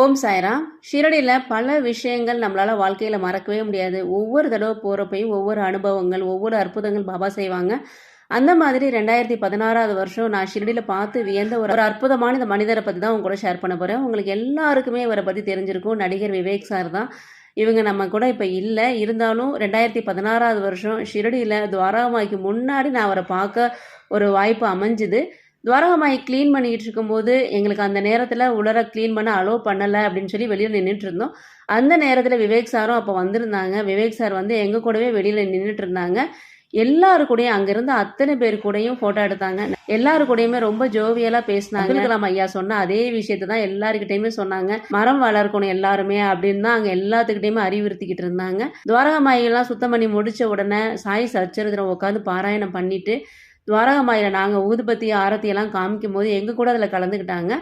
ஓம் சாய்ராம். ஷிரடியில் பல விஷயங்கள் நம்மளால் வாழ்க்கையில் மறக்கவே முடியாது. ஒவ்வொரு தடவை போகிறப்பையும் ஒவ்வொரு அனுபவங்கள் ஒவ்வொரு அற்புதங்கள் பாபா செய்வாங்க. அந்த மாதிரி ரெண்டாயிரத்தி பதினாறாவது வருஷம் நான் ஷிரடியில் பார்த்து வியந்த ஒரு ஒரு அற்புதமான இந்த மனிதரை பற்றி தான் உங்க கூட ஷேர் பண்ண போகிறேன் உங்களுக்கு எல்லாருக்குமே இவரை பற்றி தெரிஞ்சிருக்கும். நடிகர் விவேக் சார் தான். இவங்க நம்ம கூட இப்போ இல்லை. இருந்தாலும் ரெண்டாயிரத்தி பதினாறாவது வருஷம் ஷிரடியில் துவாராமாய்க்கு முன்னாடி நான் அவரை பார்க்க ஒரு வாய்ப்பு அமைஞ்சுது. துவாரகமாய் க்ளீன் பண்ணிக்கிட்டு இருக்கும்போது எங்களுக்கு அந்த நேரத்தில் உலர க்ளீன் பண்ண அலோவ் பண்ணலை அப்படின்னு சொல்லி வெளியில் நின்றுட்டு இருந்தோம். அந்த நேரத்தில் விவேக் சாரும் அப்போ வந்திருந்தாங்க. விவேக் சார் வந்து எங்கள் கூடவே வெளியில் நின்றுட்டு இருந்தாங்க. எல்லாரு கூடயும் அங்கிருந்த அத்தனை பேர் கூடயும் ஃபோட்டோ எடுத்தாங்க. எல்லாரு கூடயுமே ரொம்ப ஜோவியலாக பேசினாங்க. அப்துல் ஐயா சொன்ன அதே விஷயத்தை தான் எல்லாருக்கிட்டையுமே சொன்னாங்க. மரம் வளர்க்கணும் எல்லாருமே அப்படின்னு தான் அங்கே எல்லாத்துக்கிட்டையுமே அறிவுறுத்திக்கிட்டு இருந்தாங்க. துவாரகமாயெல்லாம் சுத்தம் பண்ணி முடிச்ச உடனே சாய் சச்சரித்திரம் உட்காந்து பாராயணம் பண்ணிட்டு துவாரகமாயில நாங்கள் ஊதுபத்தி ஆரத்தியெல்லாம் காமிக்கும் போது எங்கள் கூட அதில் கலந்துக்கிட்டாங்க.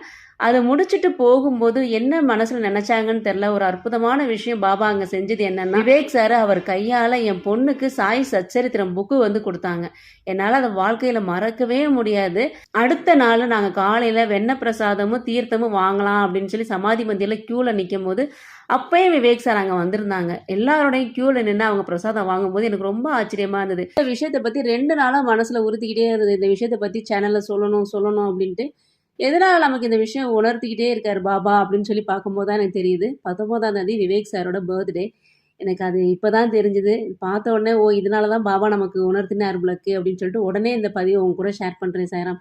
அதை முடிச்சுட்டு போகும்போது என்ன மனசில் நினச்சாங்கன்னு தெரில ஒரு அற்புதமான விஷயம் பாபா அங்கே செஞ்சது என்னன்னா விவேக் சார் அவர் கையால் என் பொண்ணுக்கு சாய் சச்சரித்திரம் புக்கு வந்து கொடுத்தாங்க. என்னால் அதை வாழ்க்கையில் மறக்கவே முடியாது. அடுத்த நாள் நாங்கள் காலையில் வெண்ணெய் பிரசாதமும் தீர்த்தமும் வாங்கலாம் அப்படின்னு சொல்லி சமாதி மந்தியில் க்யூவில் நிற்கும் போது அப்பயே விவேக் சார் அங்கே வந்திருந்தாங்க. எல்லாரோடையும் க்யூவில் நின்று அவங்க பிரசாதம் வாங்கும்போது எனக்கு ரொம்ப ஆச்சரியமாக இருந்தது. இந்த விஷயத்தை பற்றி ரெண்டு நாளாக மனசில் உறுதி உணர்த்திக்கிட்டே இருந்தது. இந்த விஷயத்தை பற்றி சேனலில் சொல்லணும் சொல்லணும் அப்படின்ட்டு. எதனால் நமக்கு இந்த விஷயம் உணர்த்திக்கிட்டே இருக்கார் பாபா அப்படின்னு சொல்லி பார்க்கும்போது தான் எனக்கு தெரியுது. பத்தொம்போதாம் தேதி விவேக் சாரோட பர்த்டே எனக்கு அது இப்போ தான் தெரிஞ்சுது. பார்த்த உடனே ஓ இதனால தான் பாபா நமக்கு உணர்த்தினார் பிளக்கு அப்படின்னு சொல்லிட்டு உடனே இந்த பதிவை உங்க கூட ஷேர் பண்ணுறேன் சாராம்